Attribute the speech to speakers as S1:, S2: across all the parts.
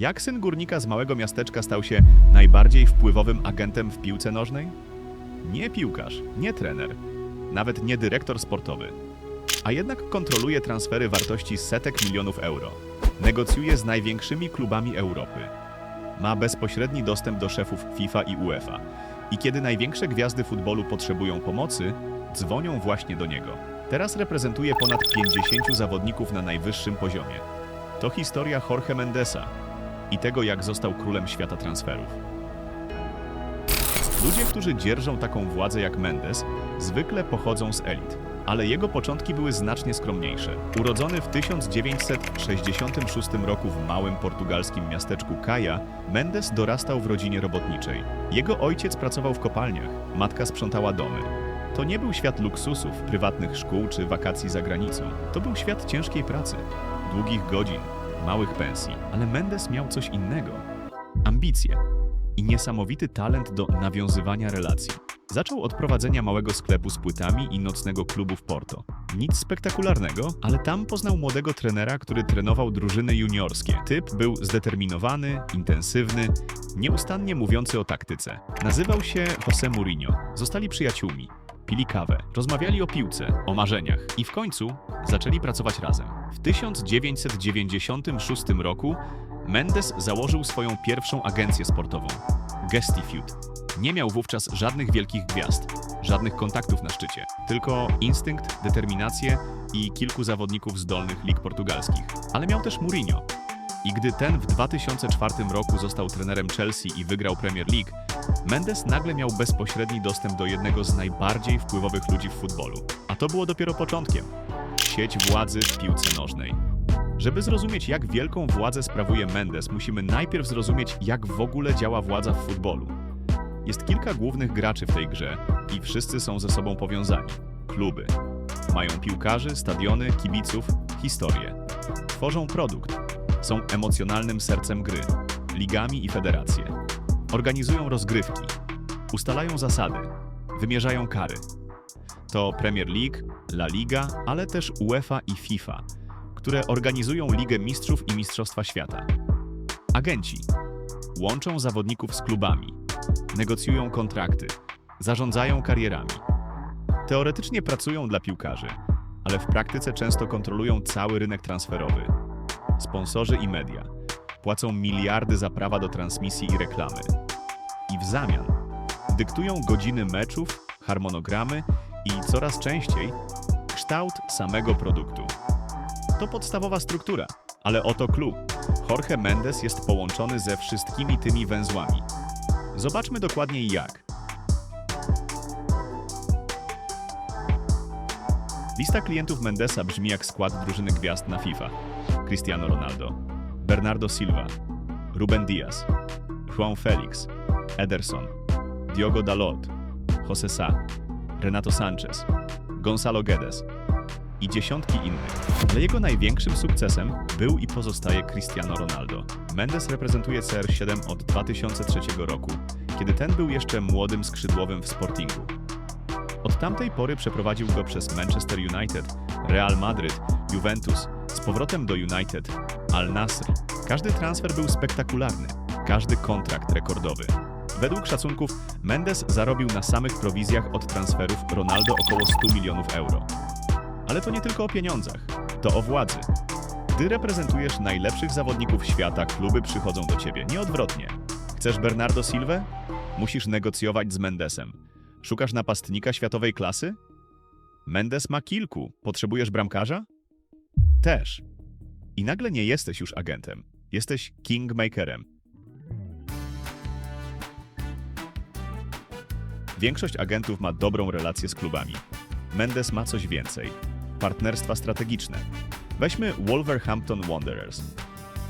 S1: Jak syn górnika z małego miasteczka stał się najbardziej wpływowym agentem w piłce nożnej? Nie piłkarz, nie trener, nawet nie dyrektor sportowy. A jednak kontroluje transfery wartości setek milionów euro. Negocjuje z największymi klubami Europy. Ma bezpośredni dostęp do szefów FIFA i UEFA. I kiedy największe gwiazdy futbolu potrzebują pomocy, dzwonią właśnie do niego. Teraz reprezentuje ponad 50 zawodników na najwyższym poziomie. To historia Jorge Mendesa i tego, jak został królem świata transferów. Ludzie, którzy dzierżą taką władzę jak Mendes, zwykle pochodzą z elit, ale jego początki były znacznie skromniejsze. Urodzony w 1966 roku w małym portugalskim miasteczku Caja, Mendes dorastał w rodzinie robotniczej. Jego ojciec pracował w kopalniach, matka sprzątała domy. To nie był świat luksusów, prywatnych szkół czy wakacji za granicą. To był świat ciężkiej pracy, długich godzin, małych pensji. Ale Mendes miał coś innego. Ambicje i niesamowity talent do nawiązywania relacji. Zaczął od prowadzenia małego sklepu z płytami i nocnego klubu w Porto. Nic spektakularnego, ale tam poznał młodego trenera, który trenował drużyny juniorskie. Typ był zdeterminowany, intensywny, nieustannie mówiący o taktyce. Nazywał się José Mourinho. Zostali przyjaciółmi. Pili kawę, rozmawiali o piłce, o marzeniach i w końcu zaczęli pracować razem. W 1996 roku Mendes założył swoją pierwszą agencję sportową Gestifute. Nie miał wówczas żadnych wielkich gwiazd, żadnych kontaktów na szczycie, tylko instynkt, determinację i kilku zawodników zdolnych lig portugalskich. Ale miał też Mourinho. I gdy ten w 2004 roku został trenerem Chelsea i wygrał Premier League, Mendes nagle miał bezpośredni dostęp do jednego z najbardziej wpływowych ludzi w futbolu. A to było dopiero początkiem. Sieć władzy w piłce nożnej. Żeby zrozumieć, jak wielką władzę sprawuje Mendes, musimy najpierw zrozumieć, jak w ogóle działa władza w futbolu. Jest kilka głównych graczy w tej grze i wszyscy są ze sobą powiązani. Kluby. Mają piłkarzy, stadiony, kibiców, historię. Tworzą produkt. Są emocjonalnym sercem gry, ligami i federacje. Organizują rozgrywki. Ustalają zasady. Wymierzają kary. To Premier League, La Liga, ale też UEFA i FIFA, które organizują Ligę Mistrzów i Mistrzostwa Świata. Agenci łączą zawodników z klubami, negocjują kontrakty, zarządzają karierami. Teoretycznie pracują dla piłkarzy, ale w praktyce często kontrolują cały rynek transferowy. Sponsorzy i media płacą miliardy za prawa do transmisji i reklamy. I w zamian dyktują godziny meczów, harmonogramy i coraz częściej kształt samego produktu. To podstawowa struktura, ale oto clue. Jorge Mendes jest połączony ze wszystkimi tymi węzłami. Zobaczmy dokładniej jak. Lista klientów Mendesa brzmi jak skład drużyny gwiazd na FIFA. Cristiano Ronaldo, Bernardo Silva, Ruben Diaz, Juan Felix, Ederson, Diogo Dalot, José Sa, Renato Sanchez, Gonzalo Guedes i dziesiątki innych. Ale jego największym sukcesem był i pozostaje Cristiano Ronaldo. Mendes reprezentuje CR7 od 2003 roku, kiedy ten był jeszcze młodym skrzydłowym w Sportingu. Od tamtej pory przeprowadził go przez Manchester United, Real Madryt, Juventus, z powrotem do United, Al Nassr. Każdy transfer był spektakularny, każdy kontrakt rekordowy. Według szacunków Mendes zarobił na samych prowizjach od transferów Ronaldo około 100 milionów euro. Ale to nie tylko o pieniądzach, to o władzy. Gdy reprezentujesz najlepszych zawodników świata, kluby przychodzą do ciebie, nie odwrotnie. Chcesz Bernardo Silvę? Musisz negocjować z Mendesem. Szukasz napastnika światowej klasy? Mendes ma kilku. Potrzebujesz bramkarza? Też. I nagle nie jesteś już agentem. Jesteś kingmakerem. Większość agentów ma dobrą relację z klubami. Mendes ma coś więcej. Partnerstwa strategiczne. Weźmy Wolverhampton Wanderers.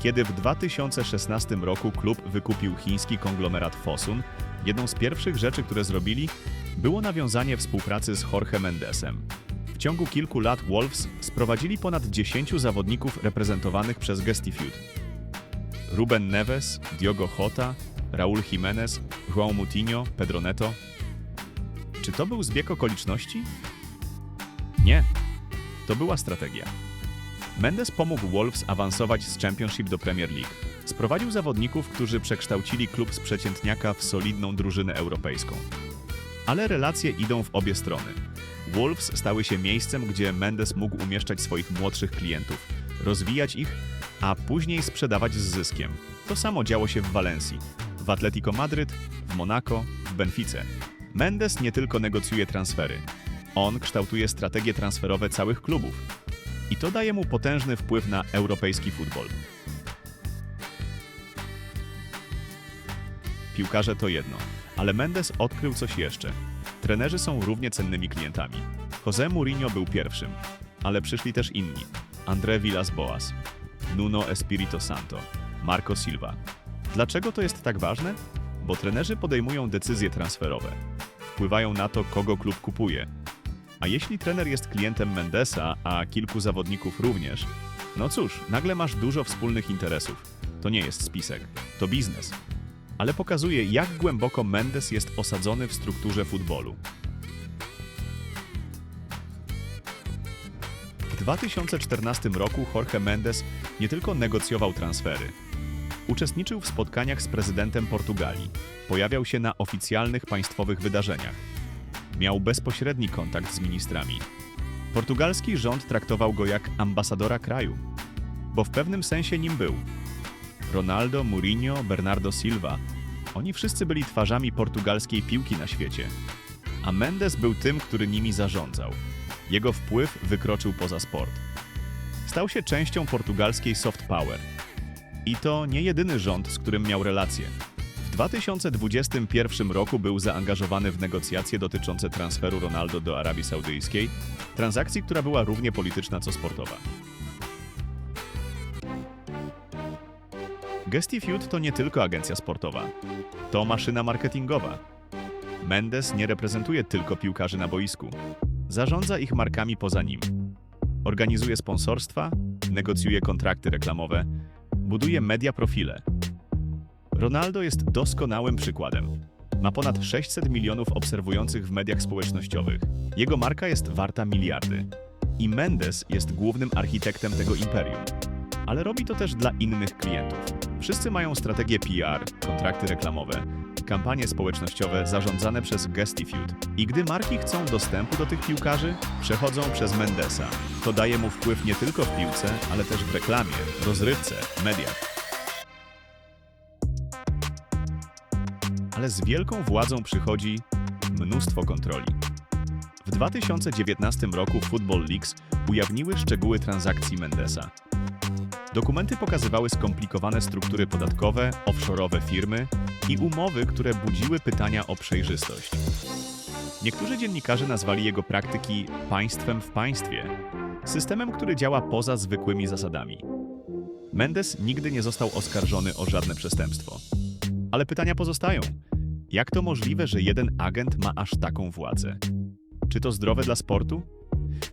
S1: Kiedy w 2016 roku klub wykupił chiński konglomerat Fosun, jedną z pierwszych rzeczy, które zrobili, było nawiązanie współpracy z Jorge Mendesem. Ciągu kilku lat Wolves sprowadzili ponad 10 zawodników reprezentowanych przez Gestifute. Ruben Neves, Diogo Jota, Raúl Jiménez, João Moutinho, Pedro Neto. Czy to był zbieg okoliczności? Nie. To była strategia. Mendes pomógł Wolves awansować z Championship do Premier League. Sprowadził zawodników, którzy przekształcili klub z przeciętniaka w solidną drużynę europejską. Ale relacje idą w obie strony. Wolves stały się miejscem, gdzie Mendes mógł umieszczać swoich młodszych klientów, rozwijać ich, a później sprzedawać z zyskiem. To samo działo się w Walencji, w Atletico Madryt, w Monaco, w Benfice. Mendes nie tylko negocjuje transfery. On kształtuje strategie transferowe całych klubów. I to daje mu potężny wpływ na europejski futbol. Piłkarze to jedno, ale Mendes odkrył coś jeszcze. Trenerzy są równie cennymi klientami. Jose Mourinho był pierwszym, ale przyszli też inni. André Villas-Boas, Nuno Espirito Santo, Marco Silva. Dlaczego to jest tak ważne? Bo trenerzy podejmują decyzje transferowe. Wpływają na to, kogo klub kupuje. A jeśli trener jest klientem Mendesa, a kilku zawodników również, no cóż, nagle masz dużo wspólnych interesów. To nie jest spisek, to biznes ale pokazuje, jak głęboko Mendes jest osadzony w strukturze futbolu. W 2014 roku Jorge Mendes nie tylko negocjował transfery. Uczestniczył w spotkaniach z prezydentem Portugalii, pojawiał się na oficjalnych państwowych wydarzeniach. Miał bezpośredni kontakt z ministrami. Portugalski rząd traktował go jak ambasadora kraju, bo w pewnym sensie nim był. Ronaldo, Mourinho, Bernardo Silva oni wszyscy byli twarzami portugalskiej piłki na świecie. A Mendes był tym, który nimi zarządzał. Jego wpływ wykroczył poza sport. Stał się częścią portugalskiej soft power. I to nie jedyny rząd, z którym miał relacje. W 2021 roku był zaangażowany w negocjacje dotyczące transferu Ronaldo do Arabii Saudyjskiej, transakcji, która była równie polityczna co sportowa. Gestifeud to nie tylko agencja sportowa. To maszyna marketingowa. Mendes nie reprezentuje tylko piłkarzy na boisku. Zarządza ich markami poza nim. Organizuje sponsorstwa, negocjuje kontrakty reklamowe, buduje media profile. Ronaldo jest doskonałym przykładem. Ma ponad 600 milionów obserwujących w mediach społecznościowych. Jego marka jest warta miliardy. I Mendes jest głównym architektem tego imperium. Ale robi to też dla innych klientów. Wszyscy mają strategię PR, kontrakty reklamowe, kampanie społecznościowe zarządzane przez Gestifeud. I gdy marki chcą dostępu do tych piłkarzy, przechodzą przez Mendesa. To daje mu wpływ nie tylko w piłce, ale też w reklamie, rozrywce, mediach. Ale z wielką władzą przychodzi mnóstwo kontroli. W 2019 roku Football Leaks ujawniły szczegóły transakcji Mendesa. Dokumenty pokazywały skomplikowane struktury podatkowe, offshore'owe firmy i umowy, które budziły pytania o przejrzystość. Niektórzy dziennikarze nazwali jego praktyki państwem w państwie, systemem, który działa poza zwykłymi zasadami. Mendes nigdy nie został oskarżony o żadne przestępstwo. Ale pytania pozostają. Jak to możliwe, że jeden agent ma aż taką władzę? Czy to zdrowe dla sportu?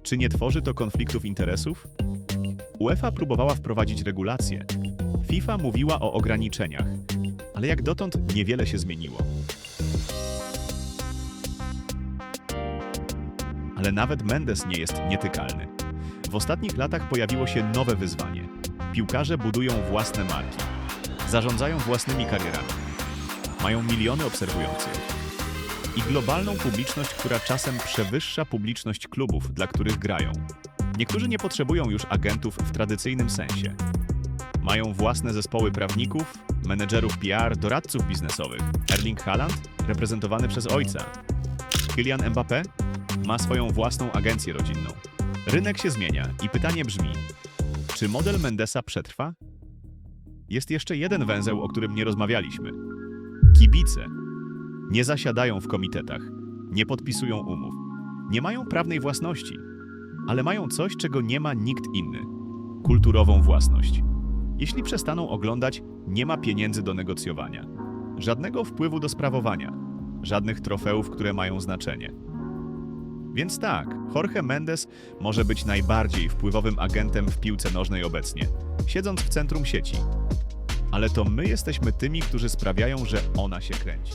S1: Czy nie tworzy to konfliktów interesów? UEFA próbowała wprowadzić regulacje. FIFA mówiła o ograniczeniach, ale jak dotąd niewiele się zmieniło. Ale nawet Mendes nie jest nietykalny. W ostatnich latach pojawiło się nowe wyzwanie. Piłkarze budują własne marki, zarządzają własnymi karierami, mają miliony obserwujących i globalną publiczność, która czasem przewyższa publiczność klubów, dla których grają. Niektórzy nie potrzebują już agentów w tradycyjnym sensie. Mają własne zespoły prawników, menedżerów PR, doradców biznesowych. Erling Haaland, reprezentowany przez ojca. Kylian Mbappé ma swoją własną agencję rodzinną. Rynek się zmienia i pytanie brzmi: czy model Mendesa przetrwa? Jest jeszcze jeden węzeł, o którym nie rozmawialiśmy. Kibice nie zasiadają w komitetach, nie podpisują umów, nie mają prawnej własności ale mają coś, czego nie ma nikt inny kulturową własność. Jeśli przestaną oglądać, nie ma pieniędzy do negocjowania, żadnego wpływu do sprawowania, żadnych trofeów, które mają znaczenie. Więc tak, Jorge Mendes może być najbardziej wpływowym agentem w piłce nożnej obecnie, siedząc w centrum sieci. Ale to my jesteśmy tymi, którzy sprawiają, że ona się kręci.